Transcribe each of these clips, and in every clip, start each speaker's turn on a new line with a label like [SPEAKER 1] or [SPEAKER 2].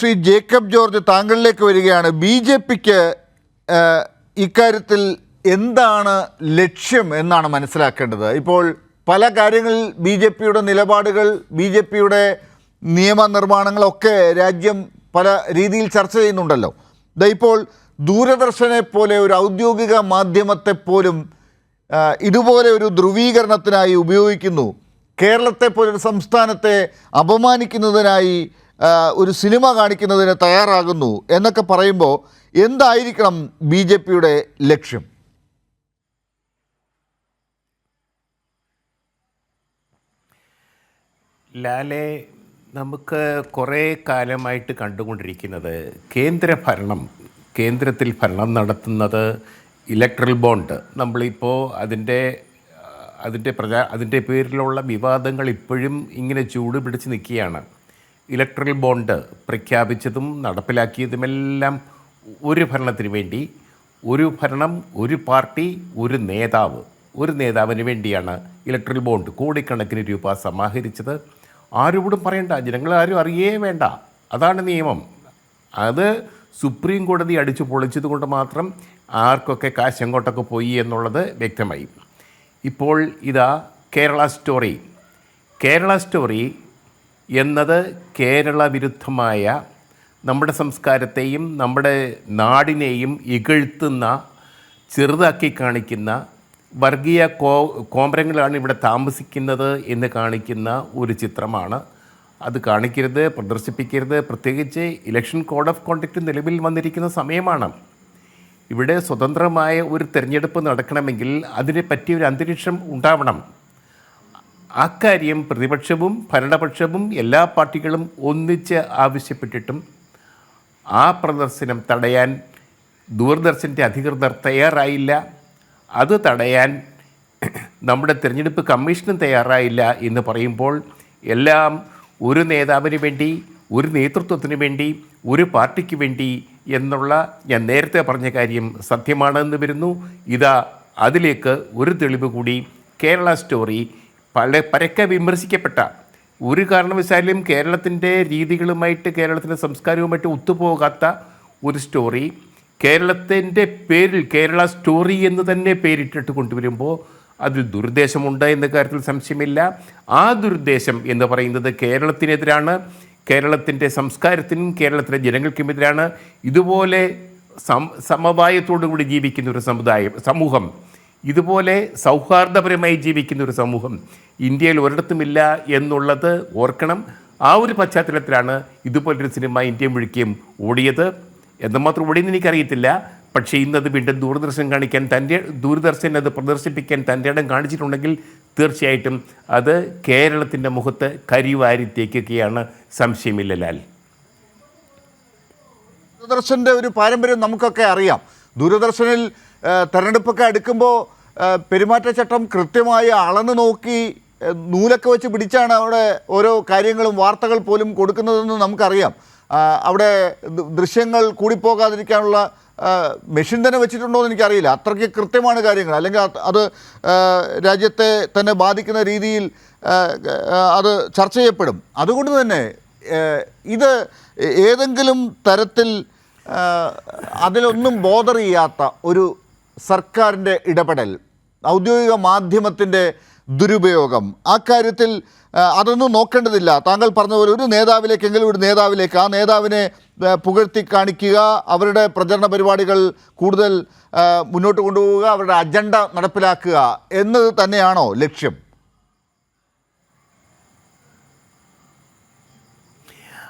[SPEAKER 1] Shri Jacob George താങ്കളിലേക്ക് വരികയാണ്. B J പിക്ക് ഇക്കാര്യത്തിൽ എന്താണ് ലക്ഷ്യം എന്നാണ് മനസ്സിലാക്കേണ്ടത്. ഇപ്പോൾ പല കാര്യങ്ങളിൽ ബി ജെ പിയുടെ നിലപാടുകൾ ബി ജെ പിയുടെ നിയമനിർമ്മാണങ്ങളൊക്കെ രാജ്യം പല രീതിയിൽ ചർച്ച ചെയ്യുന്നുണ്ടല്ലോ. ഇപ്പോൾ ദൂരദർശനെ പോലെ ഒരു ഔദ്യോഗിക മാധ്യമത്തെ പോലും ഇതുപോലെ ഒരു ധ്രുവീകരണത്തിനായി ഉപയോഗിക്കുന്നു. കേരളത്തെ പോലൊരു സംസ്ഥാനത്തെ അപമാനിക്കുന്നതിനായി ഒരു സിനിമ കാണിക്കുന്നതിന് തയ്യാറാകുന്നു എന്നൊക്കെ പറയുമ്പോൾ എന്തായിരിക്കണം ബി ജെ പിയുടെ ലക്ഷ്യം?
[SPEAKER 2] ലാലെ നമുക്ക് കുറേ കാലമായിട്ട് കണ്ടുകൊണ്ടിരിക്കുന്നത് കേന്ദ്ര ഭരണം കേന്ദ്രത്തിൽ ഭരണം നടത്തുന്നത് ഇലക്ട്രൽ ബോണ്ട് നമ്മളിപ്പോൾ അതിന്റെ അതിന്റെ പ്രചാ അതിന്റെ പേരിലുള്ള വിവാദങ്ങൾ ഇപ്പോഴും ഇങ്ങനെ ചൂട് പിടിച്ച് നിൽക്കുകയാണ്. ഇലക്ട്രൽ ബോണ്ട് പ്രഖ്യാപിച്ചതും നടപ്പിലാക്കിയതുമെല്ലാം ഒരു ഭരണത്തിന് വേണ്ടി ഒരു ഭരണം ഒരു പാർട്ടി ഒരു നേതാവ്. ഒരു നേതാവിന് വേണ്ടിയാണ് ഇലക്ട്രൽ ബോണ്ട് കോടിക്കണക്കിന് രൂപ സമാഹരിച്ചത്. ആരോടും പറയണ്ട ജനങ്ങൾ ആരും അറിയേ വേണ്ട. അതാണ് നിയമം. അത് സുപ്രീം കോടതി അടിച്ചു പൊളിച്ചത് കൊണ്ട് മാത്രം ആർക്കൊക്കെ കാശ് എങ്ങോട്ടൊക്കെ പോയി എന്നുള്ളത് വ്യക്തമായി. ഇപ്പോൾ ഇതാ കേരള സ്റ്റോറി. കേരള സ്റ്റോറി എന്നത് കേരള വിരുദ്ധമായ നമ്മുടെ സംസ്കാരത്തെയും നമ്മുടെ നാടിനെയും ഇകഴ്ത്തുന്ന ചെറുതാക്കി കാണിക്കുന്ന വർഗീയ കോ കോമരങ്ങളാണ് ഇവിടെ താമസിക്കുന്നത് എന്ന് കാണിക്കുന്ന ഒരു ചിത്രമാണ്. അത് കാണിക്കരുത് പ്രദർശിപ്പിക്കരുത്. പ്രത്യേകിച്ച് ഇലക്ഷൻ കോഡ് ഓഫ് കോണ്ടക്റ്റ് നിലവിൽ വന്നിരിക്കുന്ന സമയമാണ്. ഇവിടെ സ്വതന്ത്രമായ ഒരു തെരഞ്ഞെടുപ്പ് നടക്കണമെങ്കിൽ അതിനെ പറ്റിയ ഒരു അന്തരീക്ഷം ഉണ്ടാവണം. അക്കാര്യം പ്രതിപക്ഷവും ഭരണപക്ഷവും എല്ലാ പാർട്ടികളും ഒന്നിച്ച് ആവശ്യപ്പെട്ടിട്ടും ആ പ്രദർശനം തടയാൻ ദൂരദർശന്റെ അധികൃതർ തയ്യാറായില്ല. അത് തടയാൻ നമ്മുടെ തിരഞ്ഞെടുപ്പ് കമ്മീഷനും തയ്യാറായില്ല എന്ന് പറയുമ്പോൾ എല്ലാം ഒരു നേതാവിന് വേണ്ടി ഒരു നേതൃത്വത്തിന് വേണ്ടി ഒരു പാർട്ടിക്ക് വേണ്ടി എന്നുള്ള ഞാൻ നേരത്തെ പറഞ്ഞ കാര്യം സത്യമാണെന്ന് വരുന്നു. ഇതാ അതിലേക്ക് ഒരു തെളിവ് കൂടി കേരള സ്റ്റോറി പല പരക്കെ വിമർശിക്കപ്പെട്ട ഒരു കാരണവശാലും കേരളത്തിന്റെ രീതികളുമായിട്ട് കേരളത്തിന്റെ സംസ്കാരവുമായിട്ട് ഒത്തുപോകാത്ത ഒരു സ്റ്റോറി കേരളത്തിന്റെ പേരിൽ കേരള സ്റ്റോറി എന്ന് തന്നെ പേരിട്ടിട്ട് കൊണ്ടുവരുമ്പോൾ അതിൽ ദുരുദ്ദേശമുണ്ട് എന്ന കാര്യത്തിൽ സംശയമില്ല. ആ ദുരുദ്ദേശം എന്ന് പറയുന്നത് കേരളത്തിനെതിരാണ് കേരളത്തിന്റെ സംസ്കാരത്തിനും കേരളത്തിലെ ജനങ്ങൾക്കുമെതിരാണ്. ഇതുപോലെ സം സമവായത്തോടു കൂടി ജീവിക്കുന്ന ഒരു സമുദായം സമൂഹം ഇതുപോലെ സൗഹാർദ്ദപരമായി ജീവിക്കുന്ന ഒരു സമൂഹം ഇന്ത്യയിൽ ഒരിടത്തുമില്ല എന്നുള്ളത് ഓർക്കണം. ആ ഒരു പശ്ചാത്തലത്തിലാണ് ഇതുപോലൊരു സിനിമ ഇന്ത്യ മുഴുക്കിയും ഓടിയത്. എന്തുമാത്രം ഓടിയെന്ന് എനിക്കറിയത്തില്ല. പക്ഷേ ഇന്നത് വീണ്ടും ദൂരദർശൻ കാണിക്കാൻ തന്റെ ദൂരദർശൻ അത് പ്രദർശിപ്പിക്കാൻ തന്റെ ഇടം കാണിച്ചിട്ടുണ്ടെങ്കിൽ തീർച്ചയായിട്ടും അത് കേരളത്തിന്റെ മുഖത്ത് കരിവാരി തേക്കുകയാണ്. സംശയമില്ല ലാൽ.
[SPEAKER 1] ദൂരദർശന്റെ ഒരു പാരമ്പര്യം നമുക്കൊക്കെ അറിയാം. ദൂരദർശനിൽ തെരഞ്ഞെടുപ്പൊക്കെ അടുക്കുമ്പോൾ പെരുമാറ്റച്ചട്ടം കൃത്യമായി അളന്ന് നോക്കി നൂലൊക്കെ വെച്ച് പിടിച്ചാണ് അവിടെ ഓരോ കാര്യങ്ങളും വാർത്തകൾ പോലും കൊടുക്കുന്നതെന്ന് നമുക്കറിയാം. അവിടെ ദൃശ്യങ്ങൾ കൂടിപ്പോകാതിരിക്കാനുള്ള മെഷീൻ തന്നെ വെച്ചിട്ടുണ്ടോ എന്ന് എനിക്കറിയില്ല. അത്രയ്ക്ക് കൃത്യമാണ് കാര്യങ്ങൾ. അല്ലെങ്കിൽ അത് രാജ്യത്തെ തന്നെ ബാധിക്കുന്ന രീതിയിൽ അത് ചർച്ച ചെയ്യപ്പെടും. അതുകൊണ്ട് തന്നെ ഇത് ഏതെങ്കിലും തരത്തിൽ അതിലൊന്നും ബോധർ ചെയ്യാത്ത ഒരു സർക്കാരിന്റെ ഇടപെടൽ ഔദ്യോഗിക മാധ്യമത്തിന്റെ ദുരുപയോഗം ആ കാര്യത്തിൽ അതൊന്നും നോക്കേണ്ടതില്ല. താങ്കൾ പറഞ്ഞ പോലെ ഒരു നേതാവിലേക്കെങ്കിലും ഒരു നേതാവിലേക്ക് ആ നേതാവിനെ പുകഴ്ത്തി കാണിക്കുക അവരുടെ പ്രചരണ പരിപാടികൾ കൂടുതൽ മുന്നോട്ട് കൊണ്ടുപോവുക അവരുടെ അജണ്ട നടപ്പിലാക്കുക എന്നത് തന്നെയാണോ ലക്ഷ്യം?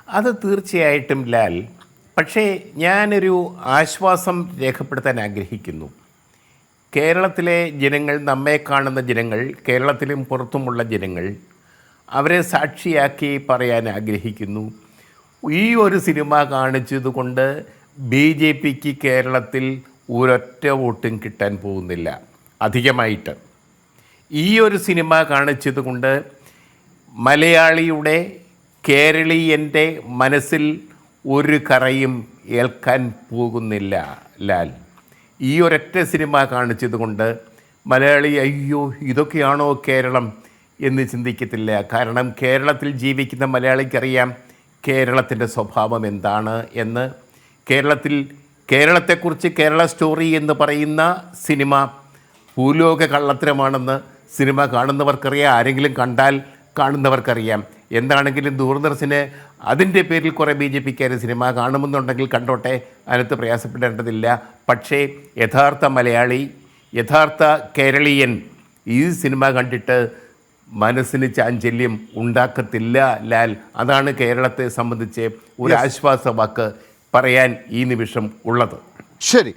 [SPEAKER 2] അത് തീർച്ചയായിട്ടും ലാൽ. പക്ഷേ ഞാനൊരു ആശ്വാസം രേഖപ്പെടുത്താൻ ആഗ്രഹിക്കുന്നു. കേരളത്തിലെ ജനങ്ങൾ നമ്മെ കാണുന്ന ജനങ്ങൾ കേരളത്തിലും പുറത്തുമുള്ള ജനങ്ങൾ അവരെ സാക്ഷിയാക്കി പറയാൻ ആഗ്രഹിക്കുന്നു. ഈ ഒരു സിനിമ കാണിച്ചതുകൊണ്ട് ബി ജെ പിക്ക് കേരളത്തിൽ ഒരൊറ്റ വോട്ടും കിട്ടാൻ പോകുന്നില്ല. അധികമായിട്ട്. ഈ ഒരു സിനിമ കാണിച്ചതുകൊണ്ട് മലയാളിയുടെ കേരളീയന്റെ മനസ്സിൽ ഒരു കറയും ഏൽക്കാൻ പോകുന്നില്ല ലാൽ. ഈ ഒരൊറ്റ സിനിമ കാണിച്ചതുകൊണ്ട് മലയാളി അയ്യോ ഇതൊക്കെയാണോ കേരളം? എന്ന് ചിന്തിക്കത്തില്ല. കാരണം കേരളത്തിൽ ജീവിക്കുന്ന മലയാളിക്കറിയാം കേരളത്തിന്റെ സ്വഭാവം എന്താണ് എന്ന്. കേരളത്തിൽ കേരളത്തെക്കുറിച്ച് കേരള സ്റ്റോറി എന്ന് പറയുന്ന സിനിമ ഭൂലോക കള്ളത്തരമാണെന്ന് സിനിമ കാണുന്നവർക്കറിയാം. ആരെങ്കിലും കണ്ടാൽ കാണുന്നവർക്കറിയാം. എന്താണെങ്കിലും ദൂരദർശന് അതിന്റെ പേരിൽ കുറേ ബി ജെ പിക്കാർ സിനിമ കാണുമെന്നുണ്ടെങ്കിൽ കണ്ടോട്ടെ. അതിനകത്ത് പ്രയാസപ്പെടേണ്ടതില്ല. പക്ഷേ യഥാർത്ഥ മലയാളി യഥാർത്ഥ കേരളീയൻ ഈ സിനിമ കണ്ടിട്ട് മനസ്സിന് ചാഞ്ചല്യം ഉണ്ടാക്കത്തില്ല ലാൽ. അതാണ് കേരളത്തെ സംബന്ധിച്ച് ഒരു ആശ്വാസ വാക്ക് പറയാൻ ഈ നിമിഷം ഉള്ളത്.
[SPEAKER 1] ശരി.